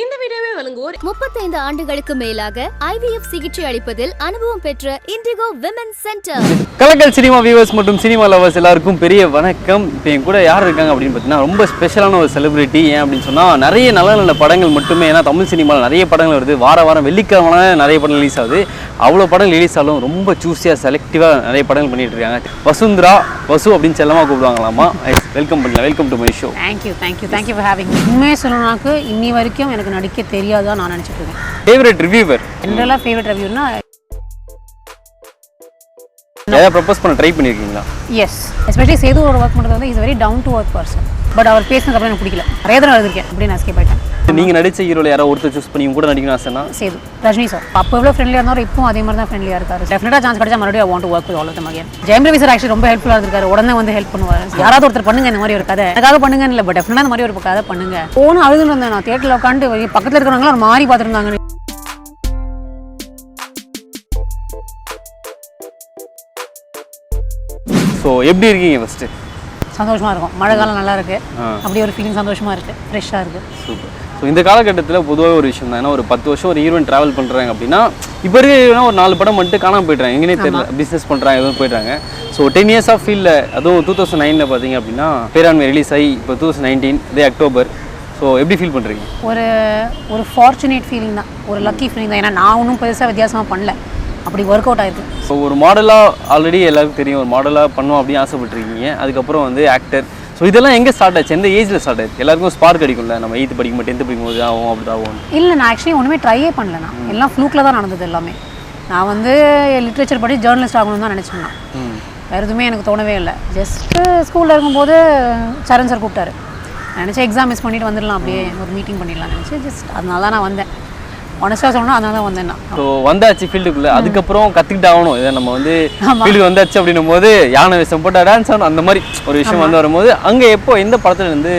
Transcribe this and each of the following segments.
இந்த வீடியோவை வழங்குவோர் முப்பத்தைந்து ஆண்டுகளுக்கு மேலாக ஐவிஎஃப் சிகிச்சை அளிப்பதில் அனுபவம் பெற்ற இண்டிகோ விமன் சென்டர். கலக்கல் சினிமா வியூவர்ஸ் மற்றும் சினிமா லவர்ஸ் எல்லாருக்கும் பெரிய வணக்கம். இப்போ என் கூட யார் இருக்காங்க அப்படின்னு பார்த்தீங்கன்னா ரொம்ப ஸ்பெஷலான ஒரு செலிபிரிட்டி ஏன் அப்படின்னு சொன்னால் நிறைய நல்ல நல்ல படங்கள் மட்டுமே ஏன்னா தமிழ் சினிமாவில் நிறைய படங்கள் வருது. வார வாரம் வெள்ளிக்கிழமை நிறைய படம் ரிலீஸ் ஆகுது. அவ்வளோ படம் ரிலீஸ் ஆகும் ரொம்ப சூஸியாக செலக்டிவாக நிறைய படங்கள் பண்ணிட்டு இருக்காங்க. வசுந்தரா வசு அப்படின்னு செல்லமாக கூப்பிடுவாங்களாமா வெல்கம் பண்ணலாம் welcome to my show thank you thank you thank you for having உண்மையை சொல்லணும்னாக்கு இன்னி வரைக்கும் எனக்கு நடிக்க தெரியாதான் நான் நினச்சிட்டு இருக்கேன். ஃபேவரட் ரிவ்யூவர் ஜென்ரலாக ஃபேவரட் ரிவ்யூனா ஏதாவது ப்ரப்போஸ் பண்ண ட்ரை பண்ணியிருக்கீங்களா எஸ் எஸ்பெஷலி சேது ஒரு ஒர்க் பண்ணுறது வந்து is very down to work person but அவர் பேசினதுக்கப்புறம் எனக்கு பிடிக்கல. நிறைய தடவை எழுதிருக்கேன் அப்படின்னு நான் escape ஆயிட்டேன். நீங்கள் நடித்த ஹீரோவில் யாரோ ஒருத்தர் சூஸ் பண்ணி கூட நடிக்கணும் ஆசைன்னா? சேது. ரஜினி சார் அப்போ எவ்வளோ ஃப்ரெண்ட்லியாக இருந்தாலும் இப்போ அதே மாதிரி தான் ஃப்ரெண்ட்லியாக இருக்காரு. டெஃபினட்டாக சான்ஸ் கிடைச்சா மறுபடியும் want work with all of them again Jayam Ravi sir actually ரொம்ப ஹெல்ப்ஃபுல்லாக இருக்காரு உடனே வந்து ஹெல்ப் பண்ணுவார். யாராவது ஒருத்தர் பண்ணுங்க இந்த மாதிரி ஒரு கதை. எனக்காக பண்ணுங்க இல்லை பட் டெஃபினட்டாக இந்த மாதிரி ஒரு கதை பண்ணுங்க. போனும் அழுதுன்னு இருந்தேன் நான். தேட்டரில் உட்காந்து பக்கத்தில் இருக்கிறவங்களாம் ஒரு மாறி பார்த்துருந்தாங்க ஸோ எப்படி இருக்கீங்க ஃபஸ்ட்டு சந்தோஷமா இருக்கும். மழை காலம் நல்லா இருக்கு. அப்படி ஒரு ஃபீலிங் சந்தோஷமா இருக்கு. ஃப்ரெஷ்ஷாக இருக்கு. சூப்பர் ஸோ இந்த காலகட்டத்தில் பொதுவாக ஒரு விஷயம் தான். ஏன்னா ஒரு பத்து வருஷம் ஒரு ஹீரோயின் ட்ராவல் பண்ணுறாங்க அப்படின்னா இப்போ இருக்க ஹீரோனா ஒரு நாலு படம் மட்டும் காணாம போயிடுறாங்க. எங்கேனே தெரியல. பிஸ்னஸ் பண்ணுறாங்க எதுவும் போயிடுறாங்க. ஸோ டென் இயர்ஸ் ஆஃப் ஃபீல்டில் அதுவும் டூ தௌசண்ட் நைனில் பார்த்தீங்க அப்படின்னா பேராண்மை ரிலீஸ் ஆகி இப்போ டூ தௌசண்ட் நைன்டீன் இதே அக்டோபர். ஸோ எப்படி ஃபீல் பண்ணுறீங்க ஒரு ஒரு ஃபார்ச்சுனேட் ஃபீலிங் தான். ஒரு லக்கி ஃபீலிங் தான். ஏன்னா நான் ஒன்றும் பெருசாக வித்தியாசமாக பண்ணல. அப்படி ஒர்க் அவுட் ஆயிருக்கு. ஸோ ஒரு மாடலாக ஆல்ரெடி எல்லாருக்கும் தெரியும் ஒரு மாடலாக பண்ணோம் அப்படின்னு ஆசைப்பட்டிருக்கீங்க. அதுக்கப்புறம் வந்து ஆக்டர் ஸோ இதெல்லாம் எங்கே ஸ்டார்ட் ஆச்சு? எந்த ஏஜில் ஸ்டார்ட் ஆச்சு? எல்லாருக்கும் ஸ்பார்க் அடிக்கும்ல. நம்ம எயித்து படிக்கும் டென்த்து படிக்கும் போது ஆகும் அப்படி ஆகும். இல்லை நான் ஆக்சுவலி ஒன்றுமே ட்ரையே பண்ணல நான். எல்லாம் ஃப்ளூக்கில் தான் நடந்தது எல்லாமே. நான் வந்து லிட்ரேச்சர் படி ஜேர்னலிஸ்ட் ஆகணும்னு தான் நினச்சேன் நான். ம். வேறு எதுவுமே எனக்கு தோணவே இல்லை. ஜஸ்ட்டு ஸ்கூலில் இருக்கும்போது சரண் சார் கூப்பிட்டாரு. நினச்சேன் எக்ஸாம் மிஸ் பண்ணிட்டு வந்துடலாம் அப்படியே ஒரு மீட்டிங் பண்ணிடலாம் நினச்சி ஜஸ்ட் அதனால தான் நான் வந்தேன். ஆனஸ்ட்டாக சொல்லணும் அதனால தான் வந்தேன் நான் ஸோ வந்தாச்சு ஃபீல்டுக்குள்ளே அதுக்கப்புறம் கற்றுக்கிட்டு ஆகணும். இதை நம்ம வந்து. ஃபீல்டு வந்தாச்சு அப்படின்னும் போது யானை விஷயம் போட்டால் டான்ஸ் ஆகணும். அந்த மாதிரி ஒரு விஷயம் வந்து வரும்போது அங்கே எப்போ எந்த படத்துல இருந்து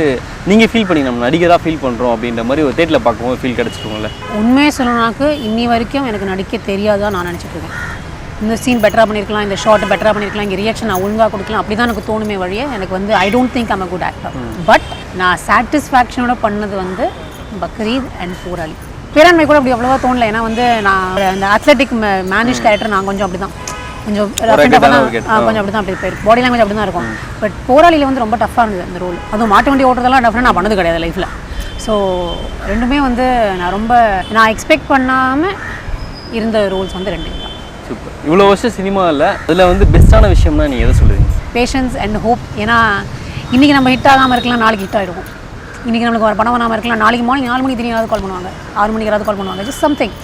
நீங்கள் ஃபீல் பண்ணி நம்ம நடிகராக ஃபீல் பண்ணுறோம் அப்படின்ற மாதிரி ஒரு தேட்டில் பார்க்கும்போது ஃபீல் கிடச்சிருக்கோம்ல? உண்மையை சொல்லணும்னாக்கு இன்னி வரைக்கும் எனக்கு நடிக்க தெரியாதான் நான் நினச்சிட்டு இருக்கேன். இந்த சீன் பெட்டராக பண்ணியிருக்கலாம் இந்த ஷார்ட் பெட்டராக பண்ணியிருக்கலாம் இங்கே ரியாக்ஷன் நான் ஒழுங்காக கொடுக்கலாம். அப்படி தான் எனக்கு தோணுமே வழியே எனக்கு வந்து I don't think am a good actor but நான் சாட்டிஸ்ஃபேக்ஷனோட பண்ணது வந்து பக்ரீத் அண்ட் போராளி. பேராண்மை கூட அப்படி அவ்வளோவா தோணல. ஏன்னா வந்து நான் அந்த அத்லெட்டிக் மேனேஜ் கேரக்டர் நான் கொஞ்சம் அப்படி தான் கொஞ்சம் கொஞ்சம் அப்படி தான் அப்படி போயிருக்கு. பாடி லாங்குவேஜ் அப்படி தான் இருக்கும் பட் போராளியில் வந்து ரொம்ப டஃப்பாக இருந்தது அந்த ரோல் அதுவும் மாட்டு வண்டி ஓட்டுறதெல்லாம் டஃப்னா நான் பண்ணது கிடையாது லைஃப்பில் ஸோ ரெண்டுமே வந்து நான் ரொம்ப நான் எக்ஸ்பெக்ட் பண்ணாமல் இருந்த ரோல்ஸ் வந்து ரெண்டு தான். சூப்பர் இவ்வளோ வருஷம் சினிமாவில் அதில் வந்து பெஸ்ட்டான விஷயம்னா நீங்கள் எதை சொல்லுவீங்க? பேஷன்ஸ் அண்ட் ஹோப் ஏன்னா இன்றைக்கி நம்ம ஹிட் ஆகாமல் இருக்கலாம் நாளைக்கு ஹிட் ஆகிடுவோம் இன்றைக்கி நம்மளுக்கு ஒரு படம் வராமல் இருக்கலாம். நாளைக்கு மார்னிங் நாலு மணிக்கு தெரியும் கால் பண்ணுவாங்க. ஆறு மணிக்கு யாராவது கால் பண்ணுவாங்க. ஜஸ்ட் சம்திங்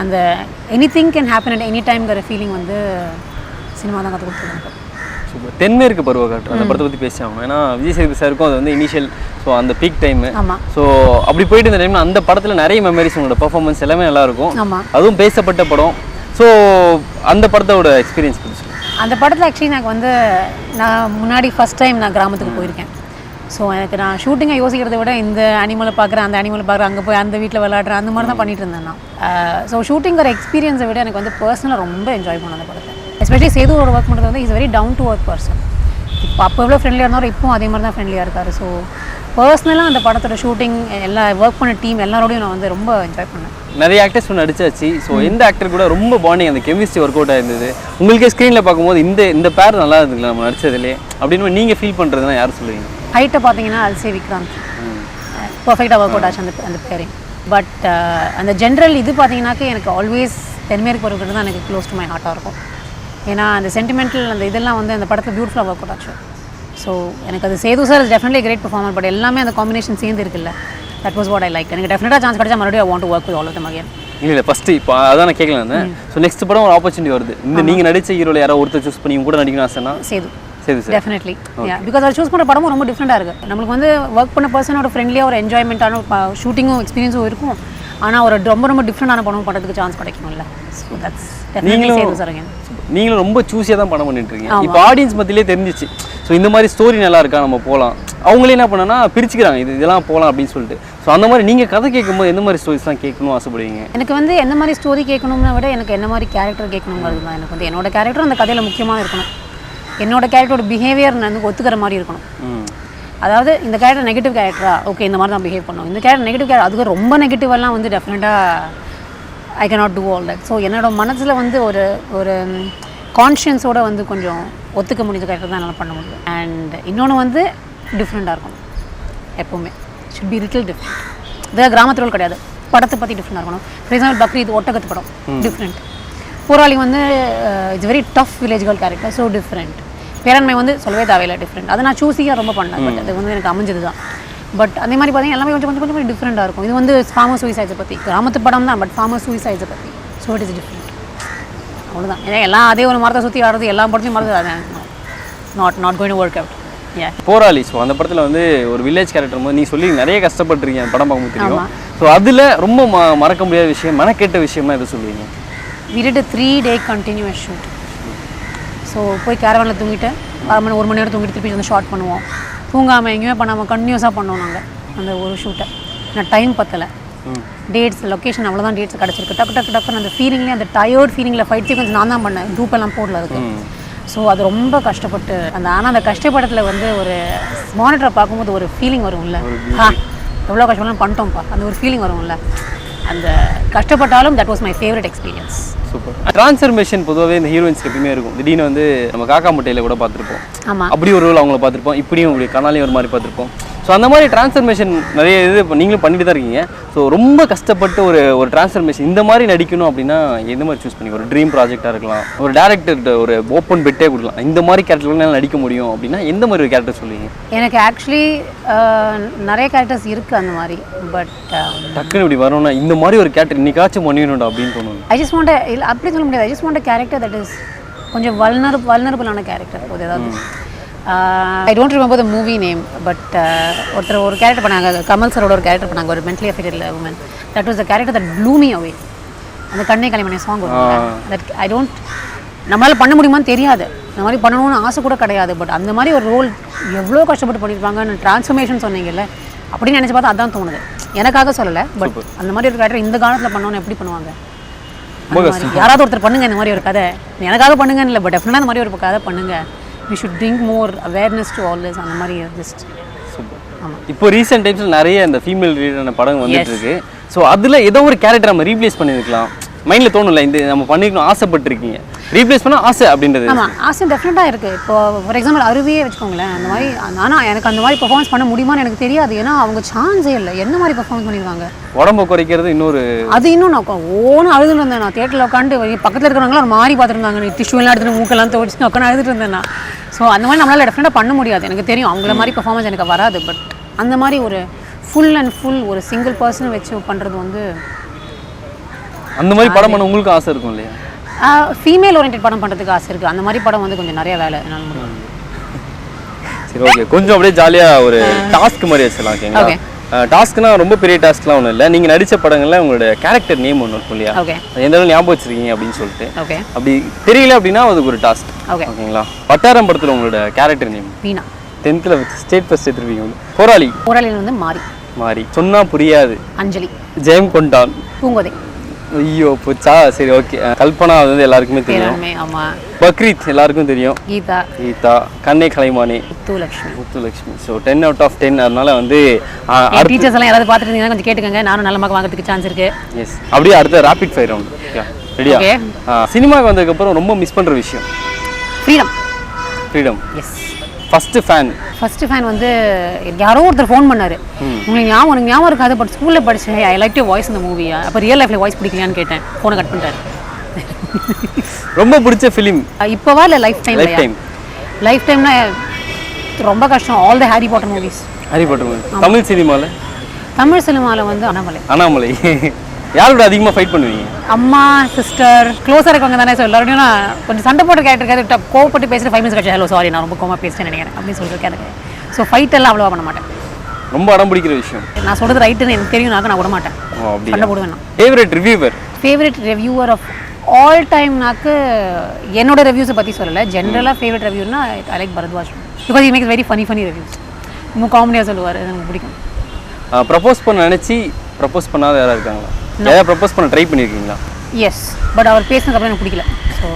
அந்த anything can happen at any டைம்ங்கிற feeling வந்து சினிமா தான் கற்றுக் கொடுத்துருக்கு சூப்பர் தென்மேற்கு பருவ காற்று அந்த படத்தை பற்றி பேசியாகும் ஏன்னா விஜய் சேதுபதி சாருக்கும் அது வந்து இனிஷியல் ஸோ அந்த பீக் டைமு ஆமாம் ஸோ அப்படி போயிட்டு இந்த டைமில் அந்த படத்தில் நிறைய மெமரிஸ் உங்களோட பர்ஃபார்மன்ஸ் எல்லாமே நல்லா இருக்கும். ஆமாம் அதுவும் பேசப்பட்ட படம். ஸோ அந்த படத்தோட எக்ஸ்பீரியன்ஸ் சொல்லுங்கள் அந்த படத்தில் ஆக்சுவலி எனக்கு வந்து நான் முன்னாடி ஃபஸ்ட் டைம் நான் கிராமத்துக்கு போயிருக்கேன். ஸோ எனக்கு நான் ஷூட்டிங்கை யோசிக்கிறதை விட இந்த அனிமலை பார்க்குறேன் அந்த அனிமலை பார்க்குறேன் அங்கே போய் அந்த வீட்டில் விளையாடுறேன் அந்த மாதிரி தான் பண்ணிட்டு இருந்தேன் நான். ஸோ ஷூட்டிங்கிற எக்ஸ்பீரியன்ஸை விட எனக்கு வந்து பர்சனலாக ரொம்ப என்ஜாய் பண்ண அந்த படத்தை. எஸ்பெஷலி சேதுவோட ஒரு ஒர்க் பண்ணுறது வந்து is very down to work person இப்போ அப்போ எவ்வளோ ஃப்ரெண்ட்லியாக இருந்தாலும் இப்போ அதே மாதிரி தான் ஃப்ரெண்ட்லியாக இருக்காரு. ஸோ பர்சனலாக அந்த படத்தோட ஷூட்டிங் எல்லா ஒர்க் பண்ண டீம் எல்லாரோடையும் நான் வந்து ரொம்ப என்ஜாய் பண்ணேன். நிறைய ஆக்டர்ஸ் ஒன்று நடிச்சாச்சு. ஸோ எந்த ஆக்டர் கூட ரொம்ப பாண்டிங் அந்த கெமிஸ்ட்ரி ஒர்க் அவுட் ஆயிருந்தது. உங்களுக்கே ஸ்க்ரீனில் பார்க்கும்போது இந்த இந்த பேர் நல்லா இருந்துங்களா நம்ம நடிச்சதுலேயே? அப்படின்னு நீங்கள் ஃபீல் பண்ணுறதுனா யார் சொல்லுவீங்க? ஹைட்டை பார்த்தீங்கன்னா அல்சே விக்ராந்த். பர்ஃபெக்டாக ஒர்க் அவுட் ஆச்சு அந்த அந்த பேரிங் பட் அந்த ஜென்ரல் இது பார்த்தீங்கன்னாக்க எனக்கு ஆல்வேஸ் தென்மேற்கு பருவத்தில் தான் எனக்கு க்ளோஸ் டு மை ஹார்ட்டாக இருக்கும். ஏன்னா அந்த சென்டிமெண்டல் அந்த இதெல்லாம் வந்து அந்த படத்தில் பியூட்டிஃபுல்லாக ஒர்க் அவுட் ஆச்சு. ஸோ எனக்கு அது Sethu sir definitely great performer but எல்லாமே அந்த காம்பினேஷன் சேர்ந்து இருக்குல்ல. That was what I like எனக்கு டெஃபினட்டாக சான்ஸ் கிடைச்சா மறுபடியும் want work with all of them again இல்லை இல்லை ஃபஸ்ட்டு இப்போ அதான் நான் கேட்கல ஸோ நெக்ஸ்ட் படம் ஒரு ஆப்பர்ச்சுனிட்டி வருது. இந்த நீங்கள் நடிச்ச ஹீரோவில் யாரோ ஒருத்தர் சூஸ் பண்ணி கூட நடிக்கணும் ஆசைன்னா? சேது. டெஃபினெட்லி பிகாஸ் அவர் சூஸ் பண்ணுற படமும் ரொம்ப டிஃப்ரெண்ட்டாக இருக்குது நம்மளுக்கு வந்து ஒர்க் பண்ண பர்சனோட ஃப்ரெண்ட்லியாக ஒரு என்ஜாய்மெண்ட்டான ஷூட்டிங்கும் எக்ஸ்பீரியன்ஸும் இருக்கும். ஆனால் ஒரு ரொம்ப ரொம்ப டிஃப்ரெண்டான படம் பண்ணுறதுக்கு சான்ஸ் கிடைக்கும்ல ஸோ தட்ஸ் நீங்களும் சேது சார் again. நீங்களும் ரொம்ப சூஸியாக தான் படம் பண்ணிட்டு இருக்கீங்க இப்போ ஆடியன்ஸ் மத்தியிலே தெரிஞ்சிச்சு. ஸோ இந்த மாதிரி ஸ்டோரி நல்லா இருக்கா? நம்ம போகலாம் அவங்களே என்ன பண்ணனா பிரிச்சுக்கிறாங்க. இது இதெல்லாம் போகலாம் அப்படின்னு சொல்லிட்டு. ஸோ அந்த மாதிரி நீங்கள் கதை கேட்கும்போது எந்த மாதிரி ஸ்டோரிஸ்லாம் கேட்கணும் ஆசைப்படுவீங்க? எனக்கு வந்து எந்த மாதிரி ஸ்டோரி கேட்கணும்னா விட எனக்கு என்ன மாதிரி கேரக்டர் கேட்கணுங்கிறது தான். எனக்கு வந்து என்னோட கேரக்டர் அந்த கதையில் முக்கியமாக இருக்கணும். என்னோட கேரக்டரோட பிஹேவியர் நான் வந்து ஒத்துக்கிற மாதிரி இருக்கணும். அதாவது இந்த கேரக்டர் நெகட்டிவ் கேரக்டரா ஓகே இந்த மாதிரி தான் பிஹேவ் பண்ணும். இந்த கேரக்டர் நெகட்டிவ் கேரக்டர் அதுக்கு ரொம்ப நெகட்டிவெல்லாம் வந்து டெஃபினட்டாக I cannot do all that. So என்னோட மனசில் வந்து ஒரு ஒரு கான்ஷியன்ஸோட வந்து கொஞ்சம் ஒத்துக்க முடிஞ்ச கேரக்டர் தான் என்னால் பண்ண முடியும். அண்ட் இன்னொன்று வந்து டிஃப்ரெண்ட்டாக இருக்கணும். எப்போவுமே. ஷுட் பி லிட்டில் டிஃப்ரெண்ட் இது கிராமத்து ரோல் கிடையாது. படத்தை பற்றி டிஃப்ரெண்டாக இருக்கணும். ஃபார் எக்ஸாம்பிள் பக்ரீத் ஒட்டகத்து படம். டிஃப்ரெண்ட் போராளி வந்து it's very tough village girl character so different Peranmai வந்து சொல்லவே தேவையில்லை டிஃப்ரெண்ட் அதை நான் சூஸியாக ரொம்ப பண்ணேன் பட் அது வந்து எனக்கு அமைஞ்சது தான் பட் அதே மாதிரி பார்த்தீங்கன்னா எல்லாமே கொஞ்சம் கொஞ்சம் கொஞ்சம் டிஃப்ரெண்ட்டாக இருக்கும். இது வந்து ஃபார்மர் சூசைட்ஸை பற்றி கிராமத்து படம் தான் பட் ஃபார்மர் சூசைட்ஸை பற்றி ஸோ இட் இஸ் டிஃப்ரெண்ட் அவ்வளோதான் ஏன்னா எல்லாம் அதே ஒரு மரத்தை சுற்றி ஆடுறது எல்லா படத்தையும் மரத்து not not going work out Porali so அந்த படத்தில் வந்து ஒரு வில்லேஜ் கேரக்டர் போது நீ சொல்லி நிறைய கஷ்டப்பட்டிருக்கீங்க அந்த படம் பார்க்கும்போது தெரியும். ஸோ அதில் ரொம்ப மறக்க முடியாத விஷயம் மெனக்கெட்ட விஷயம்னா எது சொல்லுவீங்க? Did a three day continuous shoot so போய் கேரவனில் தூங்கிட்டு அரை மணி ஒரு மணி நேரம் தூங்கிட்டு திருப்பி வந்து ஷார்ட் பண்ணுவோம். தூங்காமல் எங்கேயுமே பண்ணாமல் கண்டினியூஸாக பண்ணோம் நாங்கள் அந்த ஒரு ஷூட்டை நான் டைம் பத்தலை. டேட்ஸ் லொக்கேஷன் அவ்வளோதான் டேட்ஸ் கிடச்சிருக்கு. டக்கு டக்கு டக்குன்னு அந்த ஃபீலிங்லேயே அந்த டயர்ட் ஃபீலிங்கில் ஃபைட் சீக்வன்ஸ் நான் தான் பண்ணேன். குரூப் எல்லாம் போடல அதுக்கு. ஸோ அது ரொம்ப கஷ்டப்பட்டு அந்த ஆனால் அந்த கஷ்டப்படத்தில் வந்து ஒரு மானிட்டரை பார்க்கும்போது ஒரு ஃபீலிங் வரும்ல. ஆ எவ்வளோ கஷ்டப்படலாம் பண்ணிட்டோம்ப்பா. அந்த ஒரு ஃபீலிங் வரும்ல. அந்த கஷ்டப்பட்டாலும் that was my favourite experience super transformation பொதுவாகவே இந்த ஹீரோயின்ஸ்க்கு எப்பயுமே இருக்கும். திடீர்னு வந்து நம்ம காக்கா முட்டையில் கூட பார்த்துருப்போம். ஆமாம் அப்படி ஒரு ரோல் அவங்கள பார்த்துருப்போம். இப்படியும் இப்படி கனாலையும் ஒரு மாதிரி பார்த்துருப்போம். ஸோ அந்த மாதிரி டிரான்ஸ்ஃபர்மேஷன் நிறைய இது இப்போ நீங்களும் பண்ணிட்டு தான் இருக்கீங்க. ஸோ ரொம்ப கஷ்டப்பட்டு ஒரு ஒரு டிரான்ஸ்ஃபர்மேஷன் இந்த மாதிரி நடிக்கணும் அப்படின்னா எந்த மாதிரி சூஸ் பண்ணி ஒரு ட்ரீம் ப்ராஜெக்டாக இருக்கலாம். ஒரு டேரக்டர் ஒரு ஓப்பன் பெட்டே கொடுக்கலாம். இந்த மாதிரி கேரக்டர்லாம் நடிக்க முடியும் அப்படின்னா எந்த மாதிரி ஒரு கேரக்டர் சொல்லுவீங்க? எனக்கு ஆக்சுவலி நிறைய கேரக்டர்ஸ் இருக்குது அந்த மாதிரி. பட் டக்குன்னு இப்படி வரணும்னா இந்த மாதிரி ஒரு கேரக்டர் இன்னைக்காச்சும் பண்ணிடணும்டா அப்படின்னு தோணும் ஐ ஜஸ்ட் வாண்ட் இல்லை அப்படி சொல்ல முடியாது. I just want character that is கொஞ்சம் வல்னர் வல்னரபுளான கேரக்டர் ஒரு ஏதாவது. I don't remember the movie name but ஒருத்தர் ஒரு கேரக்டர் பண்ணாங்க கமல் சரோட ஒரு கேரக்டர் பண்ணாங்க ஒரு mentally affected woman that was the character that blew me away அந்த கண்ணை Kalaimani song that I don't நம்மளால் பண்ண முடியுமான்னு தெரியாது. இந்த மாதிரி பண்ணணும்னு ஆசை கூட கிடையாது. பட் அந்த மாதிரி ஒரு ரோல் எவ்வளோ கஷ்டப்பட்டு பண்ணியிருப்பாங்க ட்ரான்ஸ்ஃபர்மேஷன் சொன்னீங்கல்ல அப்படின்னு நினச்சி பார்த்தா அதான் தோணுது. எனக்காக சொல்லலை பட் அந்த மாதிரி ஒரு கேரக்டர் இந்த காலத்தில் பண்ணோன்னு எப்படி பண்ணுவாங்க. யாராவது ஒருத்தர் பண்ணுங்க இந்த மாதிரி ஒரு கதை. எனக்காக பண்ணுங்கன்னு இல்லை பட் டெஃபினட்டாக இந்த மாதிரி ஒரு கதை பண்ணுங்க. We should bring more awareness to all this அந்த மாதிரி ஜஸ்ட் இப்போ ரீசெண்ட் டைம்ஸில் நிறைய இந்த ஃபீமேல் ரீடான படம் வந்துட்டு இருக்கு ஸோ அதில் ஏதோ ஒரு கேரக்டர் நம்ம ரீப்ளேஸ் பண்ணியிருக்கலாம். மைண்டில் தோணும்ல இந்த நம்ம பண்ணிக்கணும் ஆசைப்பட்டிருக்கீங்க. ரீப்ளேஸ் பண்ண ஆசை அப்படின்றது. ஆமாம் ஆசை டெஃபினட்டாக இருக்குது இப்போ ஃபார் எக்ஸாம்பிள் அருவியே வச்சுக்கோங்களேன் அந்த மாதிரி ஆனால் எனக்கு அந்த மாதிரி பெர்ஃபார்மன்ஸ் பண்ண முடியுமான்னு எனக்கு தெரியாது. ஏன்னா அவங்க சான்ஸே இல்லை. என்ன மாதிரி பெர்ஃபார்மன்ஸ் பண்ணியிருக்காங்க உடம்ப குறைக்கிறது இன்னொரு அது இன்னும் நான் ஓன்னு அழுதுட்டு இருந்தேன் நான். தேட்டரில் உட்காந்து பக்கத்தில் இருக்கிறவங்களாம் ஒரு மாதிரி பார்த்துருந்தாங்க டிஷ்யூ எல்லாம் எடுத்துட்டு மூக்கெல்லாம் துவச்சு உட்காந்து அழுதுட்டு இருந்தேன் நான். ஸோ அந்த மாதிரி நம்மளால் டெஃபினட்டாக பண்ண முடியாது. எனக்கு தெரியும். அவங்கள மாதிரி பெர்ஃபார்மன்ஸ் எனக்கு வராது. பட் அந்த மாதிரி ஒரு ஃபுல் அண்ட் ஃபுல் ஒரு சிங்கிள் பர்சன் வச்சு பண்ணுறது வந்து அந்த மாதிரி படம் பண்ண உங்களுக்கு ஆசை இருக்கும் இல்லையா? ஃபீமேல் ஓரியன்ட் படம் பண்ணுறதுக்கு ஆசை இருக்குது அந்த மாதிரி படம் வந்து கொஞ்சம் நிறைய வேலை. என்னால் முடியும். சரி ஓகே கொஞ்சம் அப்படியே ஜாலியாக ஒரு டாஸ்க் மாதிரி வச்சிடலாம் ஓகேங்களா Okay. டாஸ்க்னா ரொம்ப பெரிய டாஸ்க்லாம் ஒன்றும் இல்லை. நீங்கள் நடித்த படங்களில் உங்களோட கேரக்டர் நேம் ஒன்று இருக்கும் இல்லையா? அது எந்த அளவு ஞாபகம் வச்சிருக்கீங்க அப்படின்னு சொல்லிட்டு. ஓகே அப்படி தெரியல அப்படின்னா அதுக்கு ஒரு டாஸ்க் ஓகே ஓகேங்களா? வட்டாரம் படத்தில் உங்களோட கேரக்டர் நேம் வீணா. டென்த்தில் ஸ்டேட் ஃபஸ்ட் எடுத்துருவீங்க போராளி. போராளியில் வந்து மாறி. மாறி. சொன்னா புரியாது. அஞ்சலி. ஜெயம் கொண்டான். பூங்கோதை. ஐயோ போச்சா? சரி ஓகே. கல்பனா அது வந்து எல்லாருக்குமே தெரியும். ஆமாம் பக்ரீத் எல்லாருக்கும் தெரியும். கீதா. கீதா. கண்ணே கலைமானி Muthulakshmi Muthulakshmi. So ten out of ten அதனால வந்து டீச்சர்ஸ் எல்லாம் யாராவது பார்த்துட்டு இருந்தீங்கன்னா கொஞ்சம் கேட்டுக்கங்க. நானும் நல்ல மார்க் வாங்குறதுக்கு சான்ஸ் இருக்கு. எஸ் அப்படியே அடுத்த ரேபிட் ஃபயர் ரவுண்ட் ரெடியா. சினிமாவுக்கு வந்ததுக்கப்புறம் ரொம்ப மிஸ் பண்ணுற விஷயம். Freedom freedom is first fan first fan வந்து யாரோ ஒருத்தர் ஃபோன் பண்ணாரு. உங்களுக்கு ஞாபகம் எனக்கு ஞாபகம் இருக்காது பட் ஸ்கூலில் படிச்சேன் ஐ லைக் யூ வாய்ஸ் இந்த மூவி அப்போ ரியல் லைஃப்ல வாய்ஸ் பிடிக்கலையான்னு கேட்டேன். ஃபோனை கட் பண்ணிட்டாரு. ரொம்ப பிடிச்ச ஃபிலிம் இப்போவா இல்லை life time life time life டைம்னா ரொம்ப கஷ்டம். All the Harry Potter movies Harry Potter Tamil சினிமாவில் தமிழ் சினிமாவில் வந்து அண்ணாமலை. அண்ணாமலை. யாரோட அதிகமாக ஃபைட் பண்ணுவீங்க? அம்மா சிஸ்டர் க்ளோஸாக இருக்கவங்க தானே. ஸோ எல்லாரும் நான் கொஞ்சம் சண்டை போட்டு கேட்டிருக்காரு கோவப்பட்டு பேசிட்டு ஃபைவ் மினிட்ஸ் கழிச்சு ஹலோ சாரி நான் ரொம்ப கோமா பேசிட்டேன் நினைக்கிறேன் அப்படின்னு எனக்கு. ஸோ ஃபைட் எல்லாம் அவ்வளோவா பண்ண மாட்டேன். ரொம்ப அடம் பிடிக்கிற விஷயம். நான் சொல்கிறது ரைட்டுன்னு எனக்கு தெரியும் நான் விட மாட்டேன். சண்டை போடுவேன் நான். Favourite reviewer favourite reviewer of all டைம்னாக்கு என்னோட ரிவ்யூஸை பற்றி சொல்லலை. ஜென்ரலாக favourite ரிவ்யூனா I like Bharadwaj because he makes very funny funny reviews ரொம்ப காமெடியாக சொல்லுவார் எனக்கு பிடிக்கும். ப்ரப்போஸ் பண்ண நினச்சி ப்ரப்போஸ் பண்ணாத யாராவது இருக்காங்களா? யாராவது ப்ரப்போஸ் பண்ண ட்ரை பண்ணியிருக்கீங்களா எஸ் பட் அவர் பேசினதுக்கப்புறம் எனக்கு பிடிக்கல. ஸோ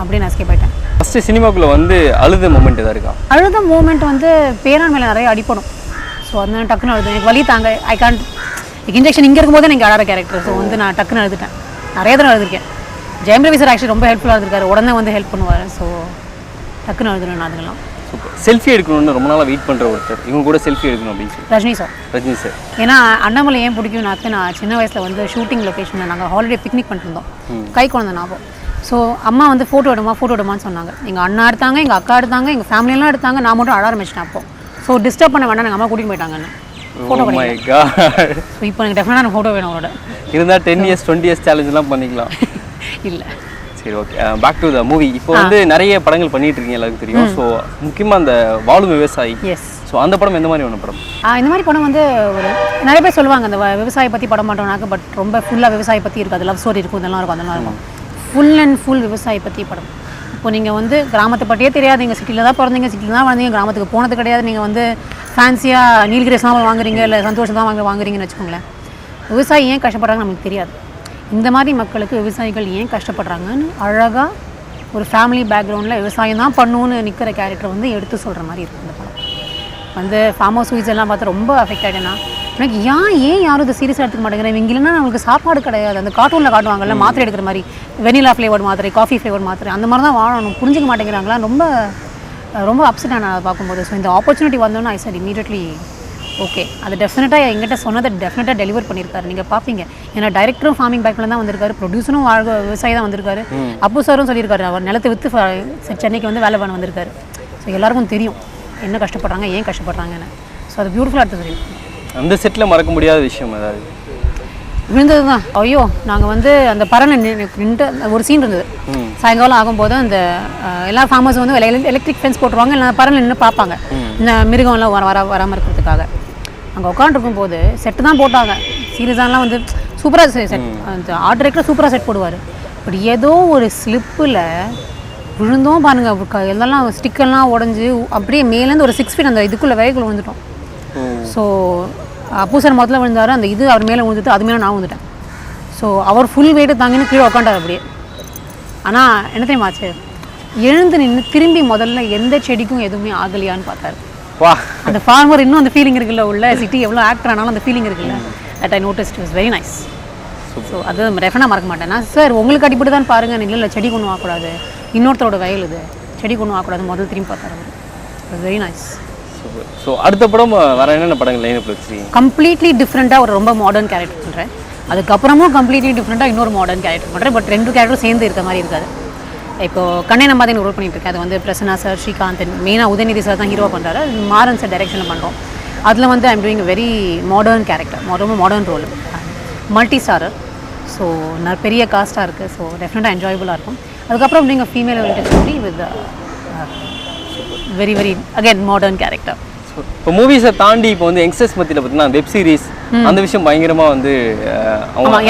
அப்படியே நான் எஸ்கேப் ஆயிட்டேன். ஃபஸ்ட்டு சினிமாக்குள்ளே வந்து அழுத மூமெண்ட் எதாவது இருக்கா? அழுத மூமெண்ட் வந்து பேரான் மேலே நிறைய அடிப்படும் ஸோ அதனால டக்குன்னு அழுது எனக்கு வலி தாங்க. ஐ கான்ட் இன்ஜெக்ஷன் இங்கே இருக்கும்போது எனக்கு அழற கேரக்டர் ஸோ வந்து நான் டக்குன்னு அழுதுட்டேன். நிறைய தடவை அழுதுருக்கேன். ஜெயம் ரவி சார் ஆக்சுவலி ரொம்ப ஹெல்ப்ஃபுல்லாக இருந்திருக்காரு. உடனே வந்து ஹெல்ப் பண்ணுவார். ஸோ டக்குன்னு அழுதுறேன் நான் அதுக்கெல்லாம். சூப்பர். செல்ஃபி எடுக்கணும்னு ரொம்ப நாளாக வெயிட் பண்ணுற ஒருத்தர். இவங்க கூட செல்ஃபி எடுக்கணும் அப்படின்னு சொல்லி. ரஜினி சார். ரஜினி சார். ஏன்னா அண்ணாமலை ஏன் பிடிக்கும்னாக்க நான் சின்ன வயசில் வந்து ஷூட்டிங் லொக்கேஷனில் நாங்கள் ஹாலிடே பிக்னிக் பண்ணிருந்தோம். கை குழந்தை ஞாபகம். ஸோ அம்மா வந்து ஃபோட்டோ எடுமா ஃபோட்டோ எடுமான்னு சொன்னாங்க. எங்கள் அண்ணா எடுத்தாங்க எங்கள் அக்கா எடுத்தாங்க எங்கள் ஃபேமிலியெல்லாம் எடுத்தாங்க. நான் மட்டும் அழ ஆரம்பிச்சிட்டேன் அப்போ. ஸோ டிஸ்டர்ப் பண்ண வேண்டாம். எங்கள் அம்மா கூட்டிகிட்டு போயிட்டாங்கன்னு. ஃபோட்டோ Oh இப்போ எனக்கு டெஃபினட்டாக ஃபோட்டோ வேணும் அவரோட. இருந்தால் டென் இயர்ஸ் டுவெண்ட்டி இயர்ஸ் சேலஞ்செலாம் பண்ணிக்கலாம். இல்லை. சரி okay back to the movie இப்போ வந்து நிறைய படங்கள் பண்ணிட்டு இருக்கீங்க எல்லாருக்கும் தெரியும். ஸோ முக்கியமாக அந்த வாழும் விவசாயி. எஸ் ஸோ அந்த படம் எந்த மாதிரி ஒன்று படம்? இந்த மாதிரி படம் வந்து ஒரு நிறைய பேர் சொல்லுவாங்க அந்த விவசாய பற்றி படம் மாட்டோம்னாக்க பட் ரொம்ப ஃபுல்லாக விவசாய பற்றி இருக்காது. லவ் ஸ்டோரி இருக்கும் இதெல்லாம் இருக்கும் அதெல்லாம் இருக்கும். ஃபுல் அண்ட் ஃபுல் விவசாய பற்றி படம். இப்போ நீங்கள் வந்து கிராமத்தை பற்றியே தெரியாது. நீங்கள் சிட்டியில் தான் பிறந்தீங்க சிட்டியில் தான் வளர்ந்தீங்க கிராமத்துக்கு போனது கிடையாது. நீங்கள் வந்து ஃபேன்சியாக நீலகிரி சாம்பல் வாங்குறீங்க இல்லை சந்தோஷம் தான் வாங்க வாங்குறீங்கன்னு வச்சுக்கோங்களேன். விவசாயி ஏன் கஷ்டப்படுறாங்க நமக்கு தெரியாது. இந்த மாதிரி மக்களுக்கு விவசாயிகள் ஏன் கஷ்டப்படுறாங்கன்னு அழகாக ஒரு ஃபேமிலி பேக்ரவுண்டில் விவசாயம் தான் பண்ணுன்னு நிற்கிற கேரக்டர் வந்து எடுத்து சொல்கிற மாதிரி இருக்கும் இந்த படம். வந்து ஃபார்ம் ஹவுஸ் ஸ்வீட்ஸ் எல்லாம் பார்த்து ரொம்ப அஃபெக்ட் ஆகிட்டேன்னா எனக்கு ஏன் ஏன் யாரும் இதை சீரியஸாக எடுத்துக்க மாட்டேங்கிறேன்? இவங்க இல்லைன்னா நம்மளுக்கு சாப்பாடு கிடையாது. அந்த கார்ட்டூனில் காட்டுவாங்கல்ல மாத்திரை எடுக்கிற மாதிரி வெனிலா ஃப்ளேவர் மாத்திரை காஃபி ஃப்ளேவர் மாத்திரை அந்த மாதிரி தான் வாழணும். புரிஞ்சிக்க மாட்டேங்கிறாங்களா? ரொம்ப ரொம்ப அப்செட் அதை பார்க்கும்போது. ஸோ இந்த ஆப்பர்ச்சுனிட்டி வந்தோன்னா ஐ சார் இமீடியட்லி ஓகே அது டெஃபினட்டாக எங்கிட்ட சொன்னதை டெஃபினட்டாக டெலிவர் பண்ணியிருக்காரு நீங்கள் பார்ப்பீங்க ஏன்னா டைரக்டரும் ஃபார்மிங் பேக்ல தான் வந்திருக்காரு. ப்ரொடியூசரும் வாழ்க விவசாயி தான் வந்திருக்காரு. அப்பு சாரும் சொல்லியிருக்காரு. அவர் நிலத்தை விற்று சென்னைக்கு வந்து வேலை பண்ண வந்திருக்காரு. ஸோ எல்லாருக்கும் தெரியும். என்ன கஷ்டப்படுறாங்க ஏன் கஷ்டப்படுறாங்கன்னு. ஸோ அது பியூட்டிஃபுல்லாக எடுத்து சொல்லியிருக்காங்க அந்த செட்டில் மறக்க முடியாத விஷயம் ஏதாவது? விழுந்தது தான் ஐயோ நாங்கள் வந்து அந்த பறனை நின்று ஒரு சீன் இருந்தது. சாயங்காலம் ஆகும்போது அந்த எல்லா ஃபார்மர்ஸும் வந்து எலக்ட்ரிக் ஃபென்ஸ் போட்டுருவாங்க. இல்லை பறனை நின்று பார்ப்பாங்க. இந்த மிருகம்லாம் வர வர வராமல் இருக்கிறதுக்காக. அங்கே உட்காந்துருக்கும் போது செட்டு தான் போட்டாங்க. சீரியஸாலாம் வந்து சூப்பராக செட் அந்த ஆர்ட் டைரக்டர் சூப்பராக செட் போடுவார். பட் ஏதோ ஒரு ஸ்லிப்பில் விழுந்தோம் பாருங்க. எல்லாம் ஸ்டிக்கெல்லாம் உடஞ்சி அப்படியே மேலேருந்து ஒரு சிக்ஸ் ஃபீட் அந்த இதுக்குள்ளே வேகுள்ள விழுந்துட்டோம். ஸோ அப்பு சார் முதல்ல விழுந்தாரு. அந்த இது அவர் மேலே விழுந்துட்டு அது மேலே நான் விழுந்துட்டேன். ஸோ அவர் ஃபுல் வெயிட்டு தாங்கின்னு கீழே உட்காண்டார் அப்படியே. ஆனால் என்ன தெரியுமா ஆச்சு? எழுந்து நின்று திரும்பி முதல்ல எந்த செடிக்கும் எதுவுமே ஆகலையான்னு பார்த்தாரு. வா. அந்த ஃபார்மர் இன்னும் அந்த ஃபீலிங் இருக்குல்ல உள்ள சிட்டி எவ்வளோ ஆக்டர் ஆனாலும் அந்த ஃபீலிங் இருக்குல்ல. That I noticed is very nice so அது டெஃபினாக மறக்க மாட்டேன். நான் சார் உங்களுக்கு அடிப்பட்டு தான் பாருங்க இல்லை இல்லை செடி கொண்டு வாங்கக்கூடாது. இன்னொருத்தரோட வயல் இது. செடி கொண்டு வாங்கக்கூடாது. முதல்ல திரும்பி பார்த்தாரு வெரி நைஸ் ஸோ அடுத்த படம் வர என்னென்ன படங்கள் லைன் அப் வச்சுருக்கீங்க? கம்ப்ளீட்லி டிஃப்ரெண்ட்டாக ஒரு ரொம்ப மாடர்ன் கேரக்டர் பண்ணுறேன் அதுக்கப்புறமும் கம்ப்ளீட்லி டிஃப்ரெண்ட்டாக இன்னொரு மாடர்ன் கேரக்டர் பண்ணுறேன் பட் ரெண்டு கேரக்டரும் சேர்ந்து இருக்க மாதிரி இருக்காது. இப்போ கண்ணை நம்பாதேன்னு ரோல் பண்ணிட்டு இருக்கேன் அது வந்து பிரசன்னா சார் ஸ்ரீகாந்த் மெயினாக உதயநிதி சார் தான் ஹீரோ பண்ணுறாரு மாறன் சார் டைரக்ஷனில் பண்ணுறோம் அதில் வந்து I'm doing very modern character ரொம்ப modern role multi starrer so நான் பெரிய காஸ்ட்டாக இருக்குது ஸோ டெஃபினட்டாக என்ஜாயபுளாக இருக்கும். அதுக்கப்புறம் நீங்கள் female story with very very again modern character இப்போ மூவிஸை தாண்டி இப்போ வந்து யங்ஸ்டர்ஸ் மத்தியில் பார்த்தீங்கன்னா வெப் சீரிஸ் அந்த விஷயம் பயங்கரமாக வந்து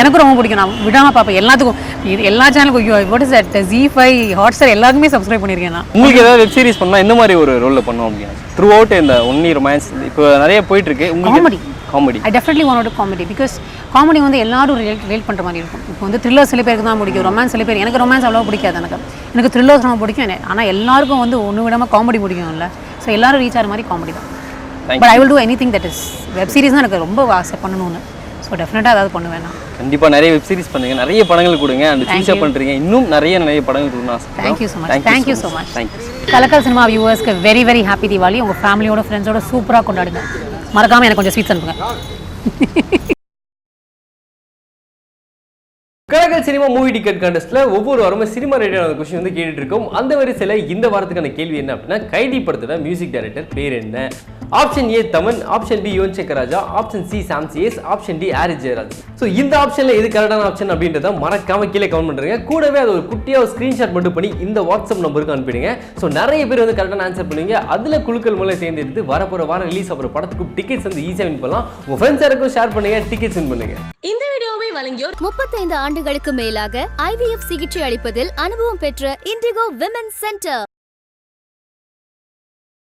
எனக்கும் ரொம்ப பிடிக்கும். நான் விடாமல் பார்ப்பேன். எல்லாத்துக்கும் எல்லா சேனலுக்கும் what is that Zee five Hotstar எல்லாருக்குமே சப்ஸ்கிரைப் பண்ணியிருக்கேன் நான். உங்களுக்கு ஏதாவது வெப் சீரிஸ் பண்ணால் எந்த மாதிரி ஒரு ரோலில் பண்ணுவோம் அப்படின்னா த்ரூ அவுட் இந்த ஒன்லி ரொமான்ஸ் இப்போ நிறைய போயிட்டு இருக்கு. உங்களுக்கு comedy I definitely want comedy because comedy வந்து எல்லாரும் ரிலேட் ரிலேட் பண்ணுற மாதிரி இருக்கும். இப்போ வந்து த்ரில்லர் சில பேருக்கு தான் பிடிக்கும். ரொமான்ஸ் சில பேர் எனக்கு ரொமான்ஸ் அவ்வளோ பிடிக்காது எனக்கு. எனக்கு த்ரில்லர்ஸ் ரொம்ப பிடிக்கும். ஆனால் எல்லாருக்கும் வந்து ஒன்று விடாமல் காமெடி பிடிக்கும்ல. ஸோ எல்லாரும் ரீச் ஆகிற மாதிரி காமெடி தான். But I will do anything that is web series தான் எனக்கு ரொம்ப ஆசை பண்ணணும்னு. ஸோ டெஃபினட்டாக ஏதாவது பண்ணுவேன் நான் கண்டிப்பாக நிறைய வெப் சீரிஸ் பண்ணுங்க. நிறைய படங்கள் கொடுங்க. அண்ட் சூஸாக பண்ணுறீங்க இன்னும் நிறைய நிறைய படங்கள் கொடுக்கணும் ஆசை thank you so much thank you so much thank you Kalakkal cinema வியூவர்ஸ்க்கு very very happy Deepavali உங்கள் ஃபேமிலியோட ஃப்ரெண்ட்ஸோட சூப்பராக கொண்டாடுங்க. மறக்காமல் எனக்கு கொஞ்சம் ஸ்வீட்ஸ் அனுப்புங்க. கலக்கல் சினிமா மூவி டிக்கெட் கண்டஸ்ட்ல ஒவ்வொரு வாரமும் சினிமா ரிலேட்டடான கொஸ்டின் வந்து கேட்டுட்டு இருக்கோம். அந்த வரிசையில் இந்த வாரத்துக்கான கேள்வி என்ன அப்படின்னா கைதி படத்தோட மியூசிக் டைரக்டர் பேர் என்ன? Option A Thaman option B Yuvan Shankar Raja option C Sam CS option D Harris Jayaraj so இந்த ஆப்ஷன்ல எது கரெக்டான ஆப்ஷன் அப்படின்றத மறக்காம கீழே கமெண்ட் பண்ணுறீங்க கூடவே அது ஒரு குட்டியாக ஒரு ஸ்க்ரீன்ஷாட் மட்டும் பண்ணி இந்த வாட்ஸ்அப் நம்பருக்கு அனுப்பிடுங்க. ஸோ நிறைய பேர் வந்து கரெக்டான ஆன்சர் பண்ணுவீங்க. அதில் குழுக்கள் மூலம் சேர்ந்து எடுத்து வரப்போகிற வாரம் ரிலீஸ் ஆகிற படத்துக்கு டிக்கெட்ஸ் வந்து ஈஸியாக வின் பண்ணலாம். உங்கள் ஃப்ரெண்ட்ஸ் யாருக்கும் ஷேர் பண்ணுங்க டிக்கெட்ஸ் வின் பண்ணுங்க. இந்த வீடியோவை வழங்கியோர் முப்பத்தைந்து ஆண்டுகளுக்கு மேலாக ஐவிஎஃப் சிகிச்சை அளிப்பதில் அனுபவம் பெற்ற இண்டிகோ விமன் சென்டர்